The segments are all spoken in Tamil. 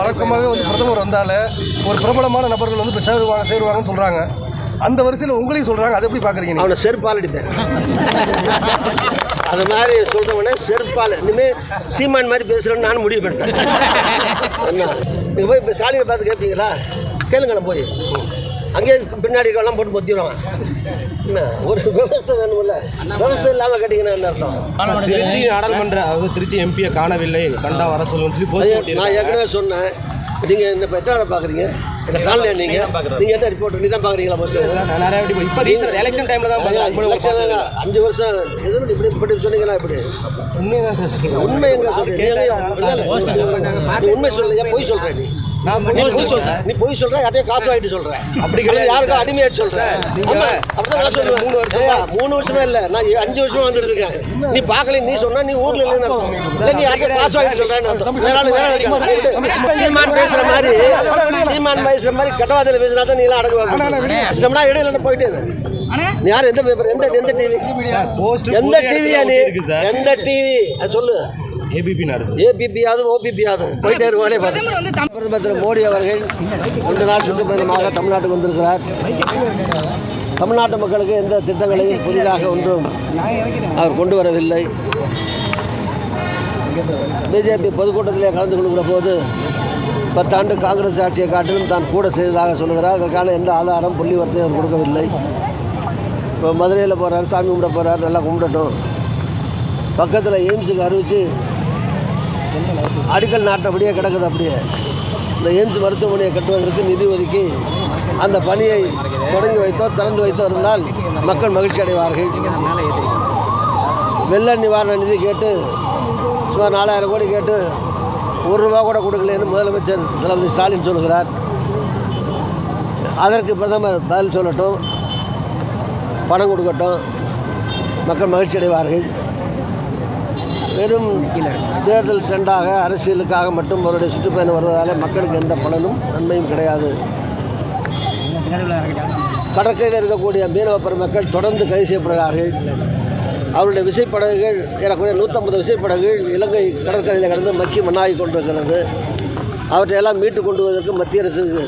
வழக்கமாகவே வந்து பிரதமர் வந்தாலே ஒரு பிரபலமான நபர்கள் வந்து இப்போ சேருவாங்க சேருவாங்கன்னு சொல்கிறாங்க அந்த வரிசையில் உங்களையும் சொல்கிறாங்க அதை எப்படி பார்க்குறீங்க அவனை செருப்பால் அடிப்பேன் அது மாதிரி சொல்கிறவனே செருப்பால். இனிமேல் சீமான் மாதிரி பேசுகிறேன்னு நானும் முடிவு பண்ணிட்டேன். என்ன? நீங்கள் போய் இப்போ சாலியை பார்த்து கேட்பீங்களா கேளுங்களேன் போய். அங்கேயே பின்னாடி எல்லாம் போட்டு பொத்திடுவான் என்ன ஒரு விவசாய வேணுமில்ல விவசாயம் இல்லாமல் கேட்டிங்கன்னா என்ன அர்த்தம்? திருச்சி நாடாளுமன்ற அதாவது திருச்சி எம்பியை காணவில்லை. கண்டா வர சொல்லுன்னு சொல்லி நான். ஏற்கனவே சொன்னேன். நீங்கள் என்ன இப்போ எத்தனை பார்க்குறீங்க என்ன காலையில் நீங்கள் நீங்கள் என்ன ரிப்போர்ட் நீ தான் பார்க்குறீங்களா ஃபஸ்ட்டு நான் நிறைய இப்போ ரீசன் எலெக்ஷன் டைம்ல தான். அஞ்சு வருஷம். எது இப்படி இப்படி சொன்னீங்களா இப்படி? உண்மைதான் சார் சொல்றேன். உண்மை எங்க நீ உண்மை சொல்லலையா பொய் சொல்ற நீ? நான் நீ பொய் பொய் சொல்ற. சொல்றேன். நீ பொய் சொல்ற யார்ட்டையும் காசு வாங்கிட்டு சொல்ற அப்படி கிடையாது. யாருக்கும். அடிமையாட்டு சொல்ற நீங்க- ஆமா, அப்படிதான் நான் சொல்லுவேன் மூணு வருஷம்? மூணு வருஷமே? இல்ல. நான் அஞ்சு வருஷமா வந்துட்டு இருக்கேன். நீ பார்க்கல நீ சொன்னா நீ ஊர்ல இல்லைன்னு நீ யார்ட்டையும் காசு வாங்கிட்டு. சீமான் பேசுற மாதிரி. சீமான் பேசுற மாதிரி கட்டவாதியில பேசினா தான் நீ எல்லாம் அடங்குவாங்க இஷ்டம்னா இடையில போயிட்டே யார்? எந்த பேப்பர் எந்த எந்த டிவி எந்த டிவியா நீ எந்த டிவி சொல்லு. ஏபிபி நாடு ஏபிபியாவது ஓபிபியாவது போயிட்டே இருவானே பார்த்து பிரதமர் திரு மோடி அவர்கள் ரெண்டு நாள் சுற்றுப்பயணமாக தமிழ்நாட்டுக்கு வந்திருக்கிறார். தமிழ்நாட்டு மக்களுக்கு எந்த திட்டங்களையும் புதிதாக ஒன்றும் அவர் கொண்டு வரவில்லை. பிஜேபி பொதுக்கூட்டத்திலே கலந்து கொள்கிற போது பத்தாண்டு காங்கிரஸ் ஆட்சியை காட்டிலும் தான் கூட செய்ததாக சொல்கிறார். அதற்கான எந்த ஆதாரம் புள்ளி வர்த்தையும் அவர் கொடுக்கவில்லை. இப்போ மதுரையில் போகிறார் சாமி கும்பிட போகிறார் நல்லா கும்பிடட்டும். பக்கத்தில் எய்ம்ஸுக்கு அறிவித்து அடிக்கல் நாட்டபடியே கிடக்குது அப்படியே. இந்த எய்ம்ஸ் மருத்துவமனையை கட்டுவதற்கு நிதி ஒதுக்கி அந்த பணியை தொடங்கி வைத்தோ திறந்து வைத்தோ இருந்தால் மக்கள் மகிழ்ச்சி அடைவார்கள். வெள்ள நிவாரண நிதி கேட்டு சுமார் நாலாயிரம் கோடி கேட்டு ஒரு ரூபா கூட கொடுக்கலன்னு முதலமைச்சர் தளபதி ஸ்டாலின் சொல்கிறார். அதற்கு பிரதமர் பதில் சொல்லட்டும் பணம் கொடுக்கட்டும் மக்கள் மகிழ்ச்சி அடைவார்கள். வெறும் தேர்தல் சென்றாக அரசியலுக்காக மட்டும் அவருடைய சுற்றுப்பயணம் வருவதால் மக்களுக்கு எந்த பலனும் நன்மையும் கிடையாது. கடற்கரையில் இருக்கக்கூடிய மீனவ பெருமக்கள் தொடர்ந்து கைது செய்யப்படுகிறார்கள். அவருடைய விசைப்படகுகள் ஏறக்குறைய நூற்றம்பது விசைப்படகுகள் இலங்கை கடற்கரையில் கடந்து மக்கி மண்ணாகி கொண்டிருக்கிறது. அவற்றையெல்லாம் மீட்டு கொண்டு வருவதற்கு மத்திய அரசுக்கு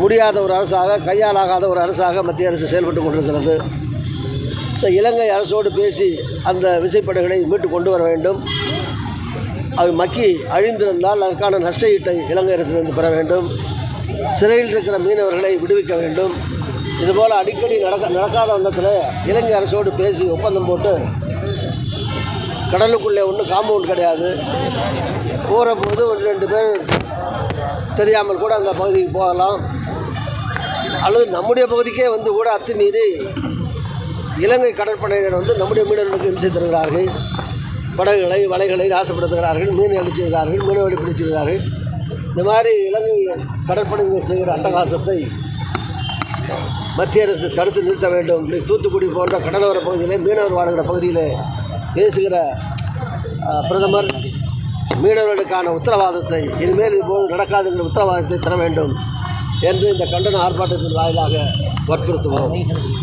முடியாத ஒரு அரசாக கையாலாகாத ஒரு அரசாக மத்திய அரசு செயல்பட்டு கொண்டிருக்கிறது. ஸோ இலங்கை அரசோடு பேசி அந்த விசைப்படகுகளை மீட்டு கொண்டு வர வேண்டும். அவை மக்கி அழிந்திருந்தால் அதற்கான நஷ்ட ஈட்டை இலங்கை அரசிலிருந்து பெற வேண்டும். சிறையில் இருக்கிற மீனவர்களை விடுவிக்க வேண்டும். இதுபோல் அடிக்கடி நடக்க நடக்காத வண்ணத்தில் இலங்கை அரசோடு பேசி ஒப்பந்தம் போட்டு கடலுக்குள்ளே ஒன்றும் காம்பவுண்ட் கிடையாது. போகிற போது ஒரு ரெண்டு பேர் தெரியாமல் கூட அந்த பகுதிக்கு போகலாம். அல்லது நம்முடைய பகுதிக்கே வந்து கூட அத்துமீறி இலங்கை கடற்படையினர் வந்து நம்முடைய மீனவர்களுக்கு இம்சை தருகிறார்கள். படகுகளை வலைகளை நாசப்படுத்துகிறார்கள் மீன் அழிச்சுகிறார்கள் மீனவர்களை பிடிச்சிருக்கிறார்கள். இந்த மாதிரி இலங்கை கடற்படையினர் செய்கிற அட்டகாசத்தை மத்திய அரசு தடுத்து நிறுத்த வேண்டும் தூத்துக்குடி போன்ற கடலோர பகுதியிலே மீனவர் வாழ்கிற பகுதியில் பேசுகிற பிரதமர் மீனவர்களுக்கான உத்தரவாதத்தை இனிமேல் இதுபோல் நடக்காதுங்கிற உத்தரவாதத்தை தர வேண்டும். என்று இந்த கண்டன ஆர்ப்பாட்டத்தின் வாயிலாக வற்புறுத்துவோம்.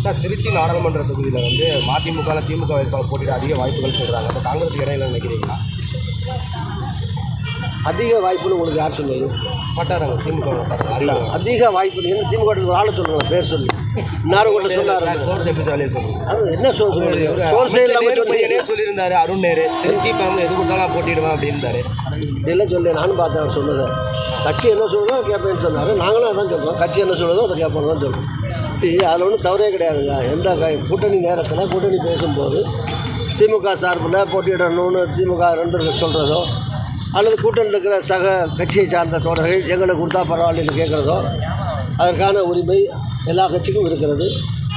சார் திருச்சி நாடாளுமன்ற தொகுதியில் வந்து மதிமுக திமுக வேட்பாளர் போட்டியிட அதிக வாய்ப்புகள் சொல்கிறாங்க அப்போ காங்கிரஸ் இல்லைன்னு நினைக்கிறீங்களா? அதிக வாய்ப்புன்னு உங்களுக்கு யார் சொல்லுவது மாட்டாராங்க திமுக அறிவில அதிக வாய்ப்பு என்ன திமுக ஒரு ஆளை சொல்கிறாங்க பேர் சொல்லி. கூட சொன்னார். சோர்ஸ் எப்படி வேலையை சொல்லுங்க அது என்ன சோர்ஸ் சோர்ஸே இல்லாமல் சொன்னீங்க சொல்லியிருந்தாரு? அருண் நேரு. திருச்சி பெரம்பலூர் எது கொடுத்தாலும் போட்டிடுவேன் அப்படின்றாரு. இதெல்லாம் சொல்லி. நானும் பார்த்தேன் அவர் சொன்னதை. கட்சி என்ன சொல்லுதோ அதை கேட்பேன்னு சொன்னார். நாங்களும் அதான் சொல்கிறோம் கட்சி என்ன சொல்லுதோ அதை கேட்போம் தான் சொல்கிறோம் சரி அதில் ஒன்றும் தவறே கிடையாதுங்க. எந்த கூட்டணி நேரத்தில் கூட்டணி பேசும்போது திமுக சார்பில் போட்டியிடணும்னு திமுக ரெண்டு சொல்கிறதோ அல்லது கூட்டணியில் இருக்கிற சக கட்சியை சார்ந்த தோழர்கள் எங்களுக்கு கொடுத்தா பரவாயில்லன்னு கேட்குறதோ அதற்கான உரிமை எல்லா கட்சிக்கும் இருக்கிறது.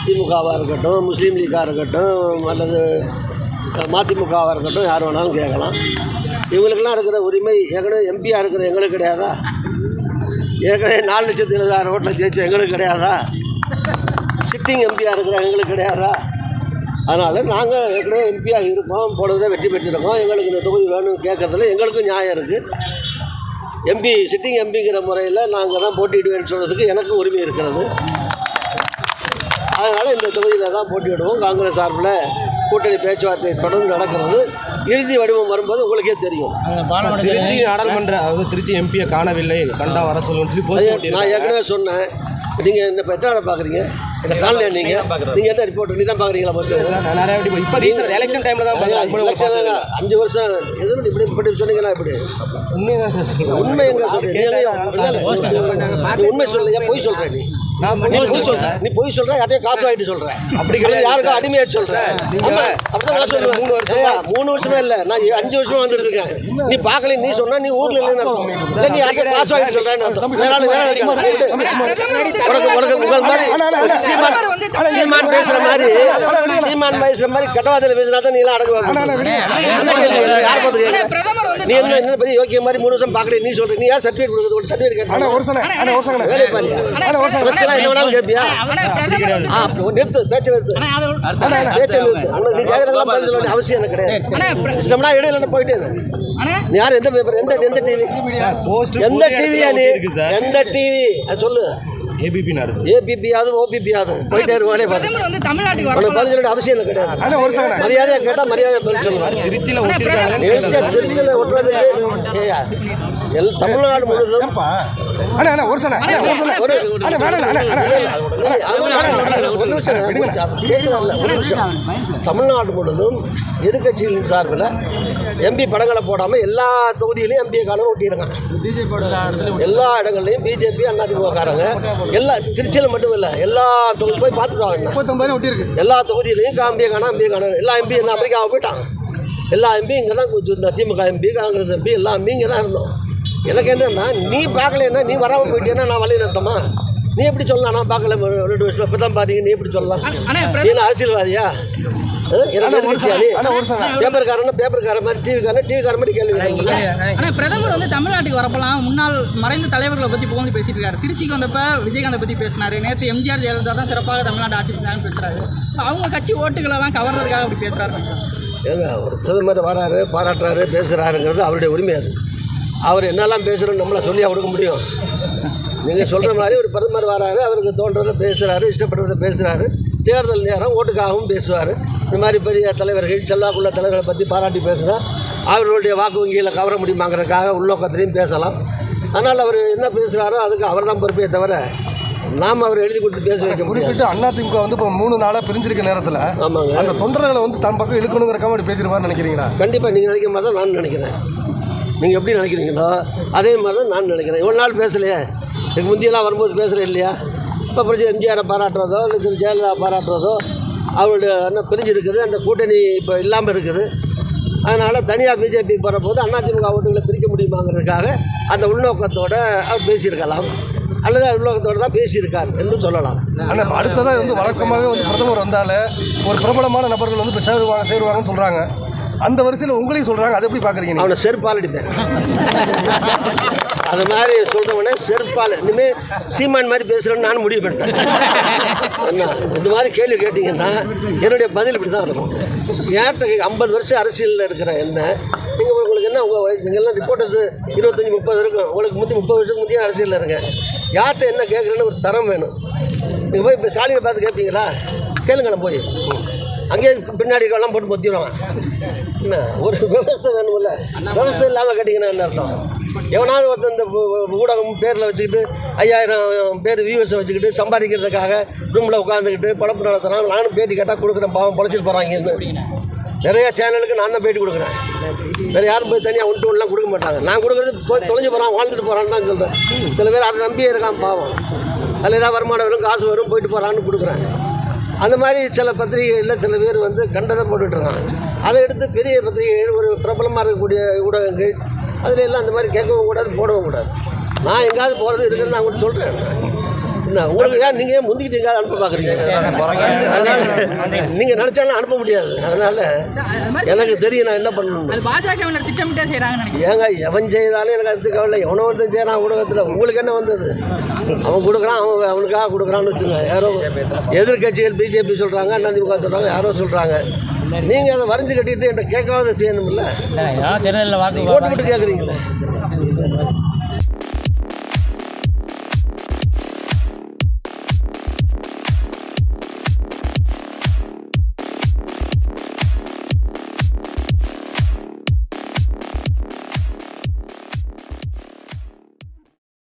திமுகவாக இருக்கட்டும் முஸ்லீம் லீக்காக இருக்கட்டும் அல்லது மதிமுகவாக இருக்கட்டும் யார் வேணாலும் கேட்கலாம். இவங்களுக்கெல்லாம் இருக்கிற உரிமை ஏற்கனவே எம்பியாக இருக்கிற எங்களுக்கு கிடையாதா? ஏற்கனவே நாலு லட்சத்து எழுபதாயிரம் ஓட்டில் ஜெயிச்ச எங்களுக்கு கிடையாதா? சிட்டிங் எம்பியாக இருக்கிற எங்களுக்கு கிடையாதா? அதனால் நாங்கள் ஏற்கனவே எம்பியாக இருக்கோம் போனதே வெற்றி பெற்றிருக்கோம். எங்களுக்கு இந்த தொகுதி வேணும்னு கேட்கறதுல எங்களுக்கும் நியாயம் இருக்குது எம்பி சிட்டிங் எம்பிங்கிற முறையில் நாங்கள் தான் போட்டியிடுவேன்னு சொல்கிறதுக்கு எனக்கும் உரிமை இருக்கிறது. அதனால் இந்த தொகுதியில் தான் போட்டியிடுவோம். காங்கிரஸ் சார்பில் கூட்டணி பேச்சுவார்த்தை தொடர்ந்து நடக்கிறது. இறுதி வடிவம் வரும்போது உங்களுக்கே தெரியும். திருச்சி நாடாளுமன்ற அதாவது திருச்சி எம்பியை காணவில்லை. கண்டா வர சொல்லுன்னு சொல்லி நான் ஏற்கனவே சொன்னேன். நீங்கள் இந்த எத்தனை பார்க்குறீங்க இந்த காலையில் நீங்கள் நீங்கள் என்ன ரிப்போர்ட் நீ தான் பார்க்குறீங்களா ஃபஸ்ட்டு நிறைய இப்ப இப்போ ரீசன் எலெக்ஷன் டைம்ல தான் அஞ்சு வருஷம் எதுவும் இப்படி இப்படி சொன்னீங்களா இப்படி? சார் சொல்றேன். உண்மை எங்க நீ உண்மை சொல்லலையா பொய் சொல்ற நீ. நீ பொய் சொல்ற நீ பொய் சொல்ற யார்ட்டையும் காசு வாங்கிட்டு சொல்ற அப்படி கிடையாது யாருக்கும் சார். அடிமையா சொல்ற ஆமா, அப்படிதான் நான் சொல்லுவேன் மூணு வருஷமா- மூணு வருஷமே இல்ல நான் அஞ்சு வருஷமா வந்துட்டு இருக்கேன் நீ பார்க்கல நீ சொன்னா நீ ஊர்ல இல்ல நீ யார்ட்டையும் காசு வாங்கிட்டு சொல்றேன்னு சீமான் சீமான் பேசுற மாதிரி சீமான் பேசுற மாதிரி கட்டவாதத்தில் பேசினா தான் நீ எல்லாம் அடங்குவாங்க யார் நீ என்ன என்ன பெரிய யோக்கிய மாதிரி மூணு வருஷம் பார்க்கல நீ சொல்ற நீ யார் சர்டிஃபிகேட் கொடுக்குறது ஒரு சர்டிஃபிகேட் ஒரு வேலை பாரியா பிரச்சனை என்ன வேணாலும் கேட்பியா ஆ அப்போ நிறுத்து பேச்சு நிறுத்து பேச்சு நிறுத்து அண்ணா நீ கேட்கறதெல்லாம் பதில் சொல்ல வேண்டிய அவசியம் எனக்கு கிடையாது. இஷ்டம்னா இடையில என்ன போயிட்டே. நீ யார்? எந்த பேப்பர் எந்த எந்த டிவி எந்த டிவியா நீ? எந்த டிவி சொல்லு. ஏபிபி நடக்குது ஏபிபியாவது ஓபிபியாவது போயிட்டே இருவானே பாரு. பிரதமர் வந்து தமிழ்நாட்டுக்கு பதில் சொல்ல அவசியம் எனக்கு கிடையாது. அண்ணா ஒரு சனை மரியாதையா கேட்டா மரியாதை பதில் திருச்சியில திருச்சியில் ஒட்டுறதுக்கு எல் தமிழ்நாடு முழுவதும் அண்ணா அண்ணா ஒரு சனை அண்ணா. ஒரு சனை ஒரு அண்ணா வேணாம் அண்ணா அண்ணா ஏய், அது வேணாம், வேணாம், ஒரு நிமிஷம் கேட்குறதில்ல, ஒரு நிமிஷம். தமிழ்நாடு முழுவதும் எதிர்கட்சிகளின் சார்பில் எம்பி படங்களை போடாமல் எல்லா தொகுதியிலையும் எம்பியை காலம் ஒட்டியிருக்காங்க எல்லா இடங்கள்லையும் பிஜேபி அதிமுககாரங்க எல்லா திருச்சியில் மட்டும் இல்லை எல்லா தொகுதி போய் பார்த்துட்டு எல்லா தொகுதியிலையும் எம்பியை காணும் எம்பியை காணும் எல்லா எம்பி என்ன அமெரிக்காவை போயிட்டாங்க. எல்லா எம்பி இங்கே தான் கொஞ்சம் இந்த திமுக எம்பி காங்கிரஸ் எம்பி எல்லா எம்பி இங்கே தான் இருந்தோம். எனக்கு என்னன்னா நீ பார்க்கலன்னா நீ வராமல் போயிட்டேன்னா நான் வழி நிறுத்தமா? நீ எப்படி சொல்லலாம்? நான் பார்க்கல ரெண்டு வருஷம். இப்போ தான் பாருங்க நீ எப்படி சொல்லலாம்? நீ அரசியல்வாதியா. பேப்பர்காரனா பேப்பர்கார மாதிரி டிவிக்காரன் டிவிக்கார மாதிரி கேள்வி கேட்குறீங்க ஆனா பிரதமர் வந்து தமிழ்நாட்டுக்கு வரப்பலாம் முன்னாள் மறைந்த தலைவர்களை பத்தி புகழ்ந்து பேசிட்டு இருக்காரு. திருச்சிக்கு வந்தப்ப விஜயகாந்தை பத்தி பேசினாரு. நேற்று எம்ஜிஆர் ஜெயலலிதா தான் சிறப்பாக தமிழ்நாடு ஆட்சி செஞ்சாங்கன்னு பேசுறாரு. அவங்க கட்சி ஓட்டுகள் எல்லாம் கவர்றதுக்காக அப்படி பேசுறாரு. ஏங்க ஒரு பிரதமர் வராரு பாராட்டுறாரு பேசுகிறாருங்கிறது அவருடைய உரிமை அது. அவர் என்னெல்லாம் பேசுகிறோன்னு நம்மளை சொல்லியா கொடுக்க முடியும்? நீங்கள் சொல்கிற மாதிரி ஒரு பிரதமர் வராரு அவருக்கு தோன்றதை பேசுகிறாரு இஷ்டப்படுறதை பேசுகிறாரு தேர்தல் நேரம் ஓட்டுக்காகவும் பேசுவார். இந்த மாதிரி பெரிய தலைவர்கள் செல்வாக்குள்ள தலைவர்களை பற்றி பாராட்டி பேசுனா அவர்களுடைய வாக்கு வங்கியில் கவர முடியுமாங்கிறதுக்காக உள்நோக்கத்திலையும் பேசலாம். அதனால் அவர் என்ன பேசுகிறாரோ அதுக்கு அவர் தான் பொறுப்பே தவிர நாம் அவர் எழுதி கொடுத்து பேச வைக்க குறிப்பிட்டு அண்ணா திமுக வந்து இப்போ மூணு நாளாக பிரிஞ்சிருக்க நேரத்தில் ஆமாங்க. அந்த தொண்டர்களை வந்து தன் பக்கம் இழுக்கணுங்கிறக்காம அப்படி பேசிருப்பாருன்னு நினைக்கிறீங்களா? கண்டிப்பாக நீங்கள் நினைக்கிற மாதிரி தான் நான் நினைக்கிறேன். நீங்கள் எப்படி நினைக்கிறீங்களோ அதே மாதிரி தான் நான் நினைக்கிறேன். இவ்வளோ நாள் பேசலையே. இதுக்கு முந்தியெல்லாம் வரும்போது பேசலை இல்லையா? இப்போ பிடிச்சி எம்ஜிஆரை பாராட்டுறதோ இல்லை திரு. ஜெயலலிதா பாராட்டுறதோ அவருடைய என்ன பிரிஞ்சிருக்குது அந்த கூட்டணி இப்போ இல்லாமல் இருக்குது. அதனால் தனியாக பிஜேபி போகிறபோது அதிமுக ஓட்டுகளை பிரிக்க முடியுமாங்கிறதுக்காக அந்த உள்நோக்கத்தோடு அவர் பேசியிருக்கலாம். அல்லது உள்நோக்கத்தோடு தான் பேசியிருக்கார் என்று சொல்லலாம். ஆனால் அடுத்ததாக வந்து வழக்கமாகவே வந்து பிரதமர் வந்தாலே ஒரு பிரபலமான நபர்கள் வந்து இப்போ சேருவாங்க சேருவாங்கன்னு சொல்கிறாங்க அந்த வரிசையில் உங்களையும் சொல்கிறாங்க அதை எப்படி பார்க்குறீங்க அவனை செருப்பால் அடிப்பேன் அது மாதிரி சொல்கிறவனே செருப்பால். இனிமேல் சீமான் மாதிரி பேசுகிறேன்னு நான் முடிவு பண்ணிட்டேன். என்ன? இந்த மாதிரி கேள்வி கேட்டிங்கன்னா என்னுடைய பதில் இப்படி தான் இருக்கும் ஏற்ற ஐம்பது வருஷம் அரசியலில் இருக்கிற என்ன நீங்கள் உங்களுக்கு என்ன உங்கள் நீங்கள்லாம் ரிப்போர்ட்டர்ஸ் இருபத்தஞ்சி முப்பது இருக்கும். உங்களுக்கு முந்தி முப்பது வருஷத்துக்கு முந்தைய அரசியலில் இருங்க. யார்கிட்ட என்ன கேட்குறேன்னு ஒரு தரம் வேணும். நீங்கள் போய் இப்போ ஸ்டாலினை பார்த்து கேட்பீங்களா கேளுங்களேன் போய். அங்கேயே பின்னாடி எல்லாம் போட்டு பொத்திடுவான் என்ன? ஒரு விவசாய வேணும்ல. விவசாயம் இல்லாமல் கேட்டிங்கன்னா என்ன அர்த்தம்? எவனாவது ஒருத்தன் இந்த ஊடகம் பேரில் வச்சுக்கிட்டு ஐயாயிரம் பேர் வியூவர்ஸை வச்சுக்கிட்டு சம்பாதிக்கிறதுக்காக ரூமில் உட்காந்துக்கிட்டு பழப்பு நடத்துகிறான் நானும் பேட்டி கேட்டால் கொடுக்குறேன். பாவம் பொழைச்சிட்டு போகிறாங்கன்னு நிறையா சேனலுக்கு நான் தான் பேட்டி கொடுக்குறேன். வேறு யாரும் போய் தனியாக ஒன்று ஒன்றுலாம் கொடுக்க மாட்டாங்க. நான் கொடுக்குறது போய் தொலைஞ்சு போகிறான் வாழ்ந்துட்டு போகிறான்னு தான் சொல்கிறேன் சில பேர் அதை நம்பியே இருக்கான் பாவம். அதில் ஏதாவது வருமானம் வரும் காசு வரும் போயிட்டு போகிறான்னு கொடுக்குறேன். அந்த மாதிரி சில பத்திரிகைகளில் சில பேர் வந்து கண்டதை போட்டுட்ருக்காங்க. அதை எடுத்து பெரிய பத்திரிகைகள் ஒரு பிரபலமாக இருக்கக்கூடிய ஊடகங்கள் அதில் எல்லாம் அந்த மாதிரி கேட்கவும் கூடாது போடவும் கூடாது. நான் எங்கேயாவது போகிறது இருக்குன்னு நான் கூட சொல்கிறேன் உங்களுக்கு ஏன் நீங்கள் ஏன் முந்திக்கிட்டு எங்கேயாவது அனுப்ப பார்க்குறீங்க? அதனால் நீங்கள் நினச்சாலும் அனுப்ப முடியாது. அதனால் எனக்கு தெரியும் நான் என்ன பண்ணணும். பாஜகவினர் திட்டமிட்டே நினைக்கிறேன். ஏங்க எவன் செய்தாலும் எனக்கு அது கவலை. எவனோ ஒருத்தன் செய்யறான் ஊடகத்தில். உங்களுக்கு என்ன வந்தது? அவன் கொடுக்குறான் அவன் அவனுக்காக கொடுக்குறான்னு வச்சுங்க யாரோ எதிர்க்கட்சிகள் பிஜேபி சொல்கிறாங்க அதிமுக சொல்கிறாங்க யாரோ சொல்கிறாங்க நீங்கள் அதை வரைஞ்சு கட்டிட்டு என்கிட்ட கேட்காத செய்யணும்ல. போட்டு போட்டு கேட்குறீங்களே.